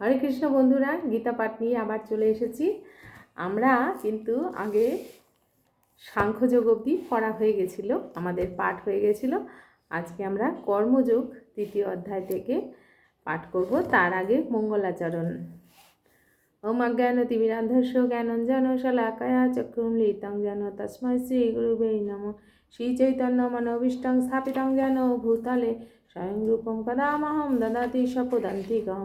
হরে কৃষ্ণ বন্ধুরা, গীতা পাঠ নিয়ে আবার চলে এসেছি। আমরা কিন্তু আগে সাংখ্যযোগ অবধি পড়া হয়ে গেছিল, আমাদের পাঠ হয়ে গেছিল। আজকে আমরা কর্মযোগ তৃতীয় অধ্যায় থেকে পাঠ করব, তার আগে মঙ্গলাচরণ। ওম অজ্ঞান তিমিরান্ধস্য জ্ঞানঞ্জন শলাকয়া চক্রুম লিতং যেন তস্মৈ শ্রী গুরুবে নম। শ্রী চৈতন্য মনোভীষ্টং স্থাপিতং যেন ভূতলে স্বয়ং রূপং কদামহং দদাতি স্বপদান্তিকং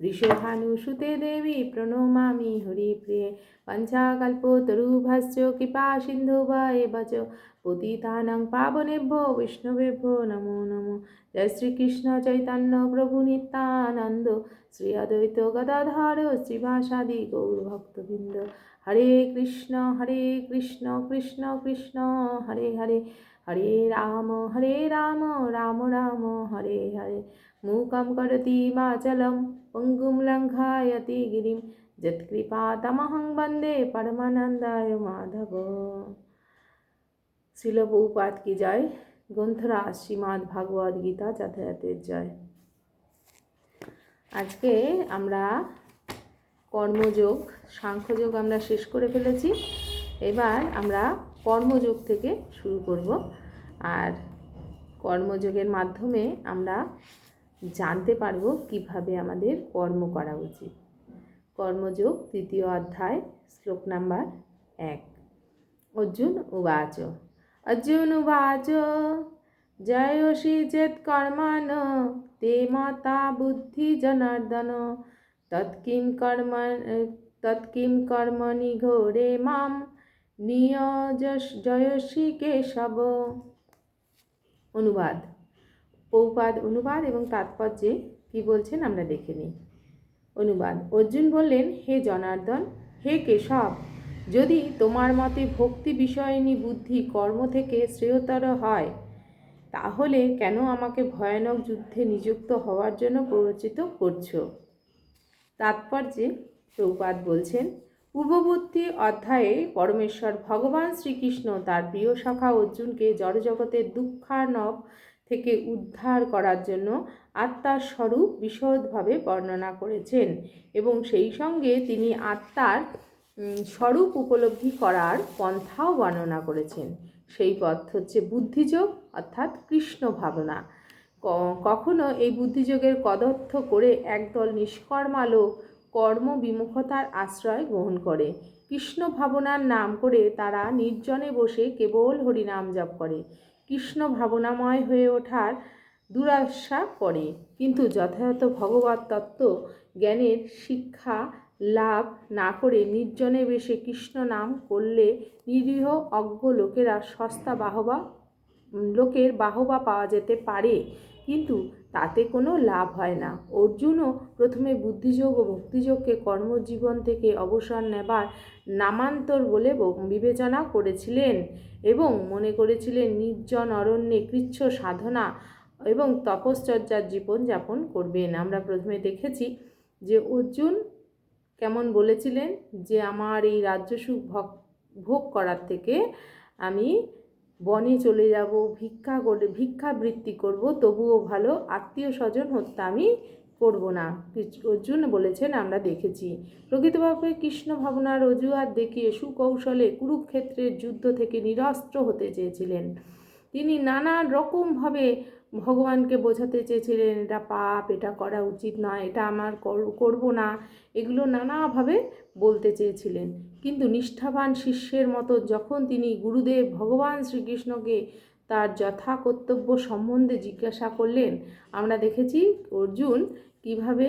বৃষভানুসুতে দেবী প্রণমামি হরিপ্রিয়ে পঞ্চাকল্পতরুভশ্চ কৃপা সিন্ধু এব চ পতিতানাং পাবনেভ্যো বিষ্ণুবেভ্যো নমো নমো জয় শ্রীকৃষ্ণ চৈতন্য প্রভু নিত্যানন্দ শ্রী অদ্বৈত গদাধর শ্রীবাসাদি গৌরভক্তবৃন্দ হরে কৃষ্ণ হরে কৃষ্ণ কৃষ্ণ কৃষ্ণ হরে হরে হরে রাম হরে রাম রাম রাম হরে হরে মূকं করতি বাচलं পঙ্গুं লঙ্ঘায়তি গিরিं যৎকৃপাতমহং বন্দে পরমানন্দায় মাধব শিল বহুপাত কি জয় গ্রন্থরাজ শ্রীমাদ ভাগবত গীতা যাতায়াতের জয় আজকে আমরা কর্মযোগ সাংখ্যযোগ আমরা শেষ করে ফেলেছি এবার আমরা কর্মযোগ থেকে শুরু করব আর কর্মযোগের মাধ্যমে আমরা জানতে পারব কীভাবে আমাদের কর্ম করা উচিত। কর্মযোগ, তৃতীয় অধ্যায়, শ্লোক নাম্বার এক। অর্জুন উবাচ। অর্জুন উবাচ, জয়সি চেত কর্মান তে মাতা বুদ্ধি জনার্দন। তৎকিম কর্ম তৎকিম কর্মণি ঘোরে মাম নিয়জস জয়সী কেশব। অনুবাদ। পৌপাদ অনুবাদ এবং তাৎপর্যে কী বলছেন আমরা দেখে নিই। অনুবাদ, অর্জুন বললেন, হে জনার্দন, হে কেশব, যদি তোমার মতে ভক্তি বিষয়নী বুদ্ধি কর্ম থেকে শ্রেয়তর হয়, তাহলে কেন আমাকে ভয়ানক যুদ্ধে নিযুক্ত হওয়ার জন্য প্ররোচিত করছ? তাৎপর্যে প্রভুপাদ বলছেন, পূর্ববর্তী অধ্যায়ে পরমেশ্বর ভগবান শ্রীকৃষ্ণ তার প্রিয় সখা অর্জুনকে জড়জগতের দুঃখার্ণব থেকে উদ্ধার করার জন্য আত্মার স্বরূপ বিশদভাবে বর্ণনা করেছেন এবং সেই সঙ্গে তিনি আত্মার স্বরূপ উপলব্ধি করার পন্থাও বর্ণনা করেছেন। সেই পথ হচ্ছে বুদ্ধিযোগ অর্থাৎ কৃষ্ণ ভাবনা। কখনো এই বুদ্ধিযোগের কদর্থ করে একদল নিষ্কর্মালোক কর্মবিমুখতার আশ্রয় গ্রহণ করে। কৃষ্ণ ভাবনার নাম করে তারা নির্জনে বসে কেবল হরিনাম জপ করে। কৃষ্ণ ভাবনাময় হয়ে ওঠার দুরাশা করে কিন্তু যথাযথ ভগবত তত্ত্ব জ্ঞানের শিক্ষা লাভ না করে নির্জনে বেশে কৃষ্ণ নাম করলে নিরীহ অজ্ঞ লোকেরা সস্তা বাহবা, লোকের বাহবা পাওয়া যেতে পারে। কিন্তু তাতে কোনো লাভ হয় না। অর্জুনও প্রথমে বুদ্ধিযোগ ও ভক্তিযোগকে কর্মজীবন থেকে অবসর নেবার নামান্তর বলে বিবেচনা করেছিলেন এবং মনে করেছিলেন নির্জন অরণ্যে কৃচ্ছ সাধনা এবং তপশ্চর্যার জীবনযাপন করবেন। আমরা প্রথমে দেখেছি যে অর্জুন কেমন বলেছিলেন যে, আমার এই রাজ্যসুখ ভোগ করার থেকে আমি বনে চলে যাব, ভিক্ষা করে ভিক্ষাবৃত্তি করব, তবুও ভালো আত্মীয় স্বজন হত্যা আমি করব না। অর্জুন বলেছেন, আমরা দেখেছি। প্রকৃতভাবে কৃষ্ণ ভাবনার অজুহাত দেখিয়ে সুকৌশলে কুরুক্ষেত্রের যুদ্ধ থেকে নিরস্ত্র হতে চেয়েছিলেন। তিনি নানান রকমভাবে ভগবানকে বোঝাতে চেয়েছিলেন, এটা পাপ, এটা করা উচিত নয়, এটা আমার করব না। এগুলো নানাভাবে বলতে চেয়েছিলেন। কিন্তু নিষ্ঠাবান শিষ্যের মতো যখন তিনি গুরুদেব ভগবান শ্রীকৃষ্ণকে তার যথা কর্তব্য সম্বন্ধে জিজ্ঞাসা করলেন, আমরা দেখেছি অর্জুন কীভাবে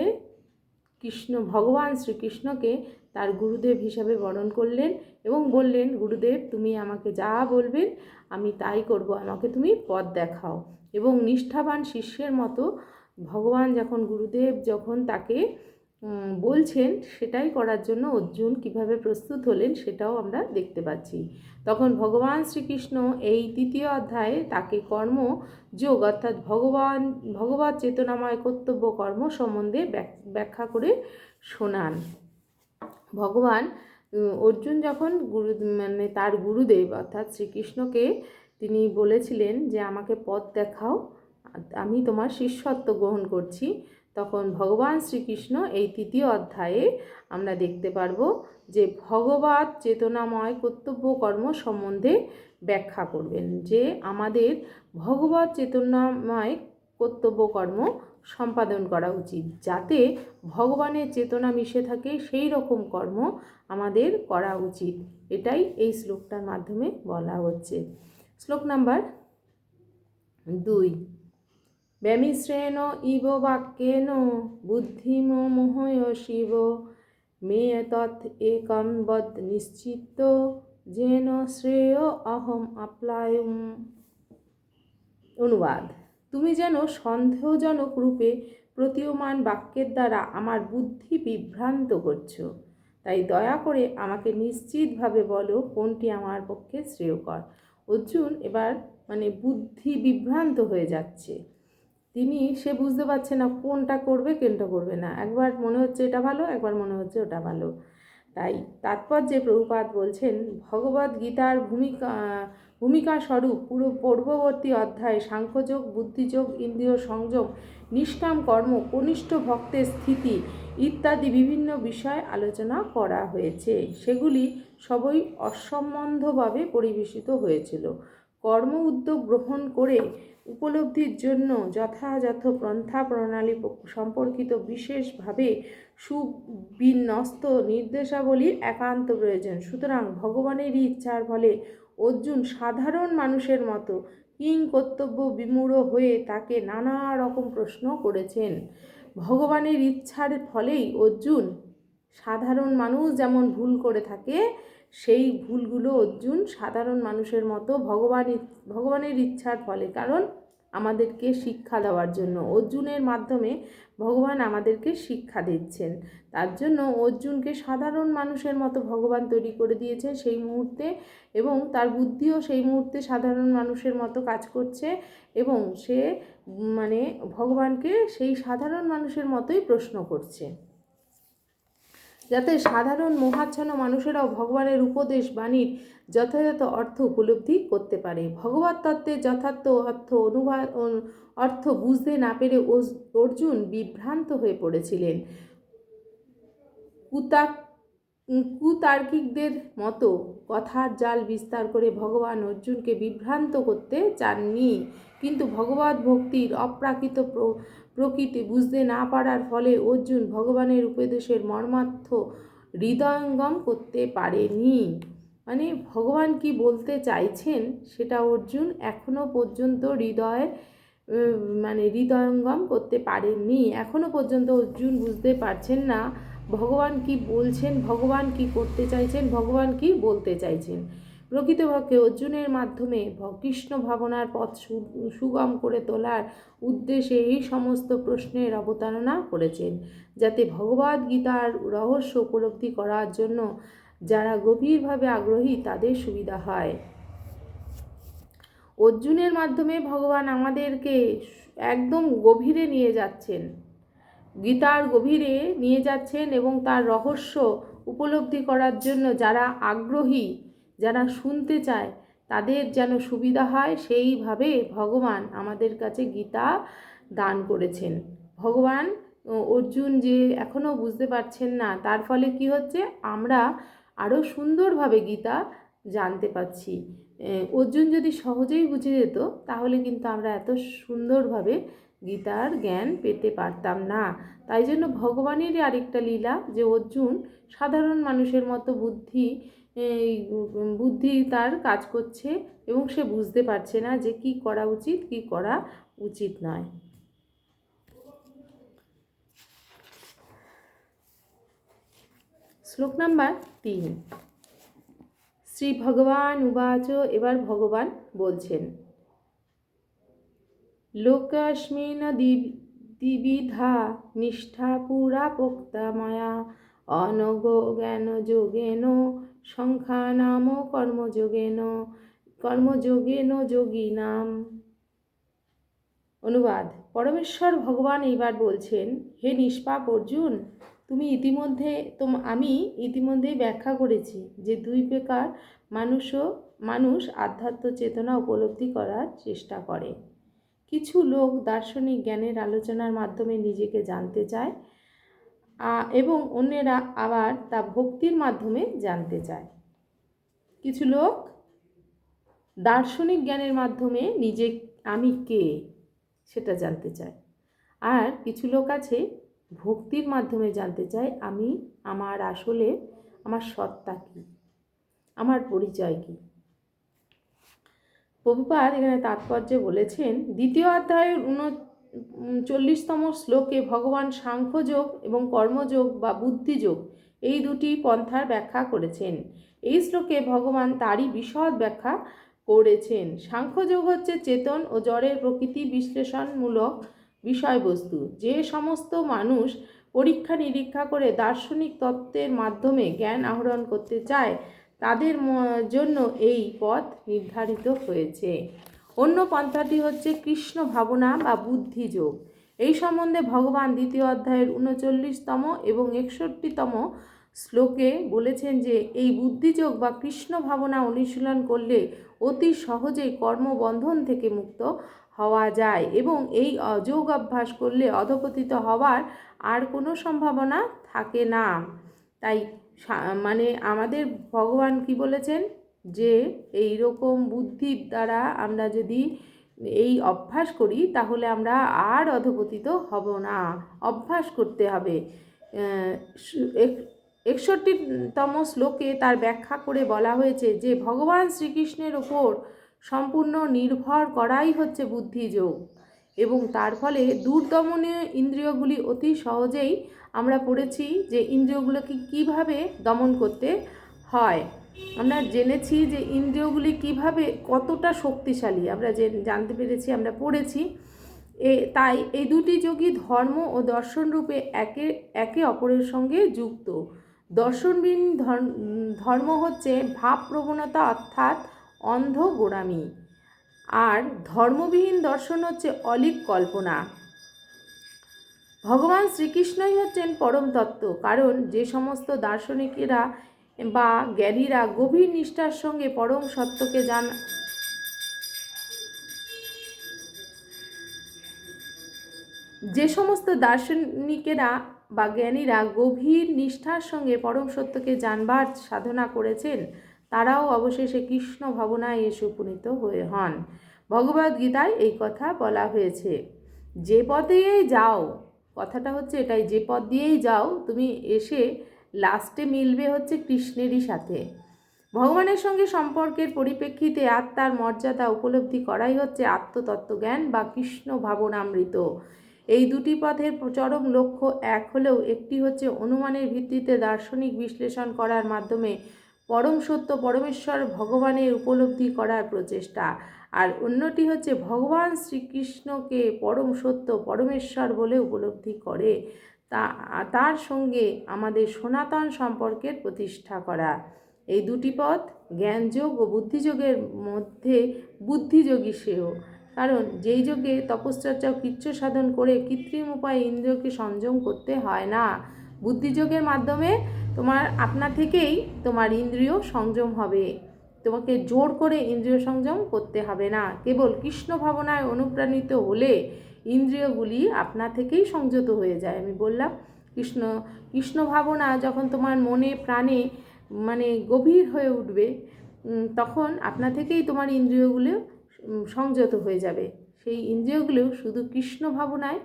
কৃষ্ণ, ভগবান শ্রীকৃষ্ণকে তার গুরুদেব হিসাবে বরণ করলেন এবং বললেন, গুরুদেব, তুমি আমাকে যা বলবেন, আমি তাই করব, আমাকে তুমি পথ দেখাও। এবং নিষ্ঠাবান শিষ্যের মতো ভগবান যখন, গুরুদেব যখন তাকে বলছেন সেটাই করার জন্য অর্জুন কীভাবে প্রস্তুত হলেন সেটাও আমরা দেখতে পাচ্ছি। তখন ভগবান শ্রীকৃষ্ণ এই তৃতীয় অধ্যায়ে তাকে কর্ম যোগ অর্থাৎ ভগবান, ভগবত চেতনাময় কর্তব্য কর্ম সম্বন্ধে ব্যাখ্যা করে শোনান। ভগবান অর্জুন যখন গুরু মানে তার গুরুদেব অর্থাৎ শ্রীকৃষ্ণকে তিনি বলেছিলেন যে, আমাকে পথ দেখাও, আমি তোমার শিষ্যত্ব গ্রহণ করছি। তখন ভগবান শ্রীকৃষ্ণ এই তৃতীয় অধ্যায়ে আমরা দেখতে পারব যে ভগবত চেতনাময় কর্তব্য কর্ম সম্বন্ধে ব্যাখ্যা করবেন যে আমাদের ভগবত চেতনাময় কর্তব্য কর্ম সম্পাদন করা উচিত, যাতে ভগবানের চেতনা মিশে থাকে, সেই রকম কর্ম আমাদের করা উচিত। এটাই এই শ্লোকটার মাধ্যমে বলা হচ্ছে। শ্লোক নাম্বার দুই ব্যামিশ্রেণ ইব বাক্যেন বুদ্ধিম মোহয় শিব। মেয়ে তৎ একম বদ নিশ্চিত যেন শ্রেয় অহম আপ্লায়ম। অনুবাদ, তুমি যেন সন্দেহজনক রূপে প্রতীয়মান বাক্যের দ্বারা আমার বুদ্ধি বিভ্রান্ত করছ, তাই দয়া করে আমাকে নিশ্চিতভাবে বলো কোনটি আমার পক্ষে শ্রেয়কর। অর্জুন এবার মানে বুদ্ধি বিভ্রান্ত হয়ে যাচ্ছে। তিনি, সে বুঝতে পারছে না কোনটা করবে কোনটা করবে না। একবার মনে হচ্ছে এটা ভালো, একবার মনে হচ্ছে ওটা ভালো। তাই তাৎপর যে প্রভুপাত বলছেন ভগবদ গীতার ভূমিকা ভূমিকা স্বরূপ পুরো পূর্ববর্তী অধ্যায়ে, সাংখ্যযোগ, বুদ্ধিযোগ, ইন্দ্রিয় সংযোগ, নিষ্কাম কর্ম, কনিষ্ঠ ভক্তের স্থিতি ইত্যাদি বিভিন্ন বিষয় আলোচনা করা হয়েছে। সেগুলি সবই অসম্বন্ধভাবে পরিবেশিত হয়েছিল। কর্ম উদ্যোগ গ্রহণ করে উপলব্ধির জন্য যথাযথ পন্থা প্রণালী সম্পর্কিত বিশেষভাবে সুবিন্যস্ত নির্দেশাবলীর একান্ত প্রয়োজন। সুতরাং ভগবানেরই ইচ্ছার ফলে অর্জুন সাধারণ মানুষের মতো কিং কর্তব্য বিমূঢ় হয়ে তাকে নানা রকম প্রশ্ন করেছেন। ভগবানের ইচ্ছার ফলেই অর্জুন সাধারণ মানুষ যেমন ভুল করে থাকে সেই ভুলগুলো অর্জুন সাধারণ মানুষের মতো ভগবান ভগবানের ইচ্ছার ফলে। কারণ আমাদেরকে শিক্ষা দেওয়ার জন্য। অর্জুনের মাধ্যমে ভগবান আমাদেরকে শিক্ষা দিচ্ছেন। তার জন্য অর্জুনকে সাধারণ মানুষের মতো ভগবান তৈরি করে দিয়েছে সেই মুহূর্তে এবং তার বুদ্ধিও সেই মুহূর্তে সাধারণ মানুষের মতো কাজ করছে এবং সে মানে ভগবানকে সেই সাধারণ মানুষের মতোই প্রশ্ন করছে। যাতে সাধারণ মোহাচ্ছন্ন মানুষেরাও ভগবানের উপদেশ বাণীর যথাযথ অর্থ উপলব্ধি করতে পারে। ভগবত তত্ত্বের যথার্থ অর্থ অনুবাদ অর্থ বুঝতে না পেরে অর্জুন বিভ্রান্ত হয়ে পড়েছিলেন। কুতা কুতার্কিকদের মতো কথার জাল বিস্তার করে ভগবান অর্জুনকে বিভ্রান্ত করতে চাননি। কিন্তু ভগবত ভক্তির অপ্রাকৃত প্রকৃতি বুঝতে না পারার ফলে অর্জুন ভগবানের উপদেশের মর্মার্থ হৃদয়ঙ্গম করতে পারেনি। মানে ভগবান কি বলতে চাইছেন সেটা অর্জুন এখনও পর্যন্ত হৃদয় মানে হৃদয়ঙ্গম করতে পারেননি। এখনও পর্যন্ত অর্জুন বুঝতে পারছেন না ভগবান কি বলছেন, ভগবান কি করতে চাইছেন, ভগবান কি বলতে চাইছেন। প্রকৃতপক্ষে অর্জুনের মাধ্যমে কৃষ্ণ ভাবনার পথ সুগম করে তোলার উদ্দেশ্যে এই সমস্ত প্রশ্নের অবতারণা করেছেন। যাতে ভগবদ গীতার রহস্য উপলব্ধি করার জন্য যারা গভীরভাবে আগ্রহী তাদের সুবিধা হয়। অর্জুনের মাধ্যমে ভগবান আমাদেরকে একদম গভীরে নিয়ে যাচ্ছেন। গীতার গভীরে নিয়ে যাচ্ছেন এবং তার রহস্য উপলব্ধি করার জন্য যারা আগ্রহী যারা শুনতে চায়, তাদের যেন সুবিধা হয়, সেইভাবে ভগবান আমাদের কাছে গীতা দান করেছেন। ভগবান অর্জুন যে এখনও বুঝতে পারছেন না, তার ফলে কি হচ্ছে? আমরা আরও সুন্দরভাবে গীতা জানতে পাচ্ছি অর্জুন যদি সহজেই বুঝে যেত, তাহলে কিন্তু আমরা এত সুন্দরভাবে গীতার জ্ঞান পেতে পারতাম না। তাই জন্য ভগবানেরই আরেকটা লীলা যে অর্জুন সাধারণ মানুষের মতো বুদ্ধি বুদ্ধি তার কাজ করছে এবং সে বুঝতে পারছে না যে কি করা উচিত, কি করা উচিত নয়। শ্লোক নাম্বার তিন। শ্রী ভগবান উবাচ, এবার ভগবান বলছেন, লোকাস্মিন দ্বিবিধা নিষ্ঠা পুরা পোক্তা মায়া, অনগ জ্ঞান যোগেন সংখ্যা নাম কর্মযোগেন কর্মযোগেন যোগী নাম অনুবাদ, পরমেশ্বর ভগবান এইবার বলছেন, হে নিষ্পাপ অর্জুন, তুমি ইতিমধ্যে তোম, আমি ইতিমধ্যেই ব্যাখ্যা করেছি যে দুই প্রকার মানুষও মানুষ আধ্যাত্ম চেতনা উপলব্ধি করার চেষ্টা করে। কিছু লোক দার্শনিক জ্ঞানের আলোচনার মাধ্যমে নিজেকে জানতে চায় এবং অন্যেরা আবার তা ভক্তির মাধ্যমে জানতে চায়। কিছু লোক দার্শনিক জ্ঞানের মাধ্যমে নিজে আমি কে সেটা জানতে চায়। আর কিছু লোক আছে ভক্তির মাধ্যমে জানতে চায় আমি, আমার আসলে, আমার সত্তা কী? আমার পরিচয় কী? প্রভুপাত এখানে তাৎপর্যে বলেছেন, দ্বিতীয় অধ্যায়ের উনচল্লিশতম শ্লোকে ভগবান সাংখ্যযোগ এবং কর্মযোগ বা বুদ্ধিযোগ এই দুটি পন্থার ব্যাখ্যা করেছেন। এই শ্লোকে ভগবান তারই বিশদ ব্যাখ্যা করেছেন। সাংখ্যযোগ হচ্ছে চেতন ও জড়ের প্রকৃতি বিশ্লেষণমূলক বিষয়বস্তু। যে সমস্ত মানুষ পরীক্ষা নিরীক্ষা করে দার্শনিক তত্ত্বের মাধ্যমে জ্ঞান আহরণ করতে চায়, তাদের জন্য এই পথ নির্ধারিত হয়েছে। অন্য পন্থাটি হচ্ছে কৃষ্ণ ভাবনা বা বুদ্ধিযোগ এই সম্বন্ধে ভগবান দ্বিতীয় অধ্যায়ের উনচল্লিশতম এবং একষট্টিতম শ্লোকে বলেছেন যে, এই বুদ্ধিযোগ বা কৃষ্ণ ভাবনা অনুশীলন করলে অতি সহজেই কর্মবন্ধন থেকে মুক্ত হওয়া যায় এবং এই যোগ অভ্যাস করলে অধপতিত হওয়ার আর কোনো সম্ভাবনা থাকে না। তাই মানে আমাদের ভগবান কি বলেছেন? যে এই রকম বুদ্ধির দ্বারা আমরা যদি এই অভ্যাস করি, তাহলে আমরা আর অধপতিত হব না। অভ্যাস করতে হবে। একষট্টিতম শ্লোকে তার ব্যাখ্যা করে বলা হয়েছে যে, ভগবান শ্রীকৃষ্ণের ওপর সম্পূর্ণ নির্ভর করাই হচ্ছে বুদ্ধিযোগ। এবং তার ফলে দূরদমনীয় ইন্দ্রিয়গুলি অতি সহজেই আমরা পড়েছি যে, ইন্দ্রিয়গুলোকে কীভাবে দমন করতে হয়। আমরা জেনেছি যে ইন্দ্রিয়গুলি কীভাবে কতটা শক্তিশালী। আমরা যে জানতে পেরেছি, আমরা পড়েছি। এ, তাই এই দুটি যোগী ধর্ম ও দর্শন রূপে একে একে অপরের সঙ্গে যুক্ত। দর্শনবিহীন ধর্ম- ধর্ম হচ্ছে ভাব প্রবণতা অর্থাৎ অন্ধ গোড়ামি। আর ধর্মবিহীন দর্শন হচ্ছে অলিক কল্পনা। ভগবান শ্রীকৃষ্ণই হচ্ছেন পরম তত্ত্ব। কারণ যে সমস্ত দার্শনিকেরা বা জ্ঞানীরা গভীর নিষ্ঠার সঙ্গে পরম সত্যকে জান যে সমস্ত দার্শনিকেরা বা জ্ঞানীরা গভীর নিষ্ঠার সঙ্গে পরম সত্যকে জানবার সাধনা করেছেন, তারাও অবশেষে কৃষ্ণ ভাবনায় এসে উপনীত হয়ে হন। ভগবদ্গীতায় এই কথা বলা হয়েছে, যে পথেই যাও, কথাটা হচ্ছে এটাই, যে পথ দিয়েই যাও, তুমি এসে লাস্টে মিলবে হচ্ছে কৃষ্ণেরই সাথে। ভগবানের সঙ্গে সম্পর্কের পরিপ্রেক্ষিতে আত্মার মর্যাদা উপলব্ধি করাই হচ্ছে আত্মতত্ত্বজ্ঞান বা কৃষ্ণ ভাবনামৃত। এই দুটি পথের চরম লক্ষ্য এক হলেও একটি হচ্ছে অনুমানের ভিত্তিতে দার্শনিক বিশ্লেষণ করার মাধ্যমে পরম সত্য পরমেশ্বর ভগবানের উপলব্ধি করার প্রচেষ্টা। আর অন্যটি হচ্ছে ভগবান শ্রীকৃষ্ণকে পরম সত্য পরমেশ্বর বলে উপলব্ধি করে। তা, তার সঙ্গে আমাদের সনাতন সম্পর্কের প্রতিষ্ঠা করা। এই দুটি পথ জ্ঞানযোগ ও বুদ্ধিযোগের মধ্যে বুদ্ধিযোগী সেও কারণ যেই যোগে তপশ্চর্যা কৃচ্ছ সাধন করে কৃত্রিম উপায়ে ইন্দ্রিয়কে সংযম করতে হয় না, বুদ্ধিযোগের মাধ্যমে তোমার, আপনা থেকেই তোমার ইন্দ্রিয় সংযম হবে। তোমাকে জোর করে ইন্দ্রিয় সংযম করতে হবে না। কেবল কৃষ্ণ ভাবনায় অনুপ্রাণিত হলে ইন্দ্রিয়গুলি আপনা থেকেই সংযত হয়ে যায়। আমি বললাম, কৃষ্ণ কৃষ্ণ ভাবনা যখন তোমার মনে, প্রাণে মানে গভীর হয়ে উঠবে তখন আপনা থেকেই তোমার ইন্দ্রিয়গুলো সংযত হয়ে যাবে। সেই ইন্দ্রিয়গুলো শুধু কৃষ্ণ ভাবনায়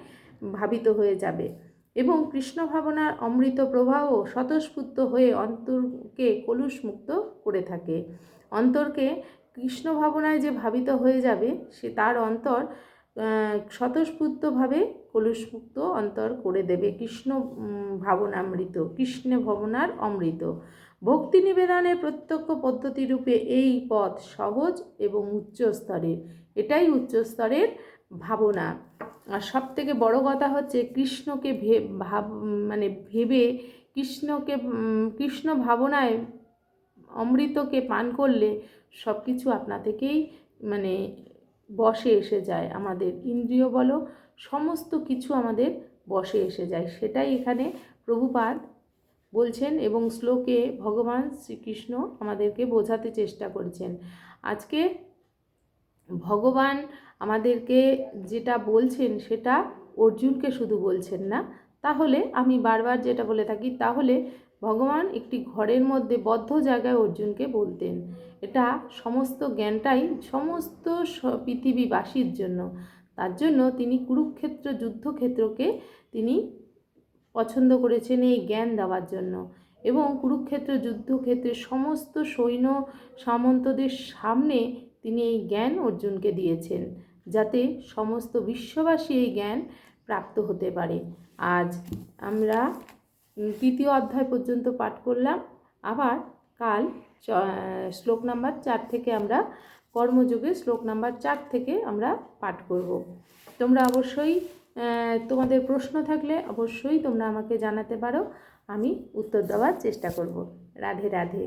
ভাবিত হয়ে যাবে এবং কৃষ্ণ ভাবনার অমৃত প্রবাহ স্বতঃস্ফূর্ত হয়ে অন্তরকে কলুষমুক্ত করে থাকে। অন্তরকে কৃষ্ণ ভাবনায় যে ভাবিত হয়ে যাবে, সে তার অন্তর স্বতঃস্ফূর্তভাবে কলুষমুক্ত অন্তর করে দেবে। কৃষ্ণ ভাবনামৃত, কৃষ্ণ ভবনার অমৃত। ভক্তি নিবেদনের প্রত্যক্ষ পদ্ধতি রূপে এই পথ সহজ এবং উচ্চ স্তরের। এটাই উচ্চ স্তরের ভাবনা। আর সব থেকে বড় কথা হচ্ছে, কৃষ্ণকে ভে, ভাব মানে ভেবে কৃষ্ণকে কৃষ্ণ ভাবনায় অমৃতকে পান করলে সব কিছু আপনা থেকেই মানে বসে এসে যায় আমাদের ইন্দ্রিয় বলো, সমস্ত কিছু আমাদের বসে এসে যায়। সেটাই এখানে প্রভুপাদ বলছেন এবং শ্লোকে ভগবান শ্রীকৃষ্ণ আমাদেরকে বোঝাতে চেষ্টা করছেন। আজকে ভগবান আমাদেরকে যেটা বলছেন সেটা অর্জুনকে শুধু বলছেন না। তাহলে আমি বারবার যেটা বলে থাকি, তাহলে ভগবান একটি ঘরের মধ্যে বদ্ধ জায়গায় অর্জুনকে বলতেন। এটা সমস্ত জ্ঞানটাই সমস্ত পৃথিবীবাসীর জন্য। তার জন্য তিনি কুরুক্ষেত্র যুদ্ধক্ষেত্রকে তিনি পছন্দ করেছেন এই জ্ঞান দেওয়ার জন্য। এবং কুরুক্ষেত্র যুদ্ধক্ষেত্রে সমস্ত সৈন্য সামন্তদের সামনে তিনি এই জ্ঞান অর্জুনকে দিয়েছেন, যাতে সমস্ত বিশ্ববাসী এই জ্ঞান প্রাপ্ত হতে পারে। আজ আমরা তৃতীয় অধ্যায় পর্যন্ত পাঠ করলাম। আবার কাল শ্লোক নাম্বার চার থেকে আমরা কর্মযুগে শ্লোক নাম্বার চার থেকে আমরা পাঠ করব। তোমরা অবশ্যই তোমাদের প্রশ্ন থাকলে অবশ্যই তোমরা আমাকে জানাতে পারো, আমি উত্তর দেওয়ার চেষ্টা করব। রাধে রাধে।